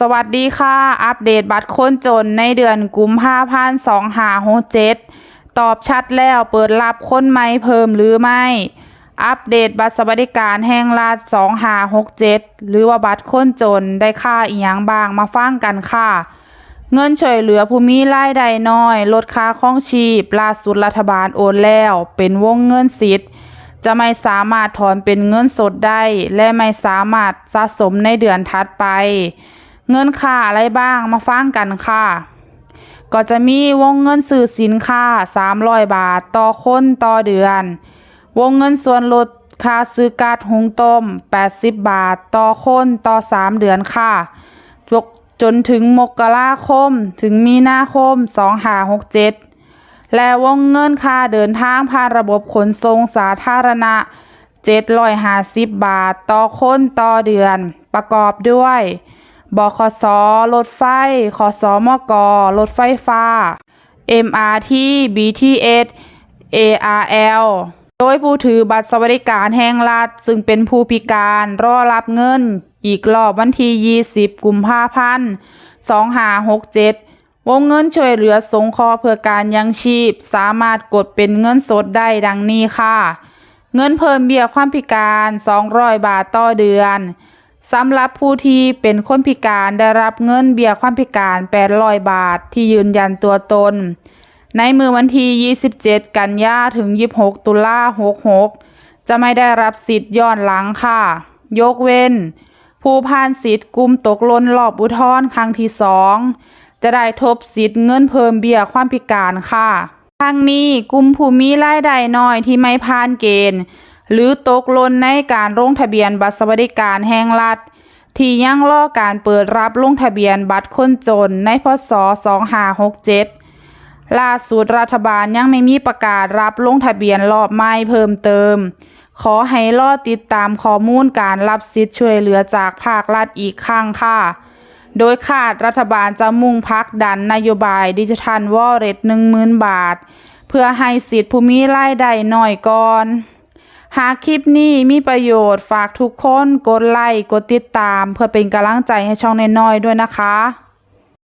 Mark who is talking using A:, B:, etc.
A: สวัสดีค่ะ อัปเดตบัตรคนจนในเดือนกุมภาพันธ์สองหาหกเจ็ดตอบชัดแล้วเปิดรับคนใหม่เพิ่มหรือไม่ อัปเดตบัตรสวัสดิการแห่งรัฐสองหาหกเจ็ดหรือว่าบัตรคนจนได้ค่าอีหยังบ้างมาฟังกันค่ะ เงินช่วยเหลือผู้มีรายได้น้อย ลดค่าครองชีพล่าสุดรัฐบาลโอนแล้ว เป็นวงเงินสิทธิ์จะไม่สามารถถอนเป็นเงินสดได้ และไม่สามารถสะสมในเดือนถัดไป เงินค่าอะไรบ้างมาฟังกันค่ะ ก็จะมีวงเงินซื้อสินค้า300 บาทต่อคนต่อเดือน วงเงินส่วนลดค่าซื้อการ์ดหุงต้ม 80 บาทต่อคนต่อ 3 เดือนค่ะจจนถึงมกราคมถึงมีนาคม 2567 และวงเงินค่าเดินทางผ่านระบบขนส่งสาธารณะ 750 บาทต่อคนต่อเดือนประกอบด้วย บขสรถไฟขสมกรถไฟฟ้า MRT BTS ARL โดยผู้ถือบัตรสวัสดิการแห่งรัฐ ซึ่งเป็นผู้พิการรอรับเงิน อีกรอบวันที่ 20 กุมภาพันธ์ 2567 วงเงินช่วยเหลือสงเคราะห์เพื่อการยังชีพ สามารถกดเป็นเงินสดได้ดังนี้ค่ะ เงินเพิ่มเบี้ยความพิการ 200 บาทต่อเดือน สำหรับผู้ที่เป็นคนพิการได้รับเงินเบี้ยความพิการ 800 บาทที่ยืนยันตัวตน ในมือวันที่ 27 กันยาถึง 26 ตุลา66 จะไม่ได้รับสิทธิ์ย้อนหลังค่ะ ยกเว้น ผู้ผ่านสิทธิ์กลุ่มตกหล้นรอบอุทธรณ์ครั้งที่2จะได้ทบสิทธิ์เงินเพิ่มเบี้ยความพิการค่ะทั้งนี้กลุ่มผู้มีรายได้น้อยที่ไม่ผ่านเกณฑ์ หรือตกหล่นในการลงทะเบียนบัตรสวัสดิการแห่งรัฐ ที่ยังรอการเปิดรับลงทะเบียนบัตรคนจนในพศ 2567 ล่าสุดรัฐบาลยังไม่มีประกาศรับลงทะเบียนรอบใหม่เพิ่มเติม ขอให้รอติดตามข้อมูลการรับสิทธิ์ช่วยเหลือจากภาครัฐอีกครั้งค่ะโดยคาดรัฐบาลจะมุ่งพักดันนโยบายดิจิทัลวอลเล็ต10,000บาท เพื่อให้สิทธิผู้มีรายได้น้อยก่อน หากคลิปนี้มีประโยชน์ฝากทุกคนกดไลค์กดติดตาม เพื่อเป็นกำลังใจให้ช่องน้อยๆด้วยนะคะ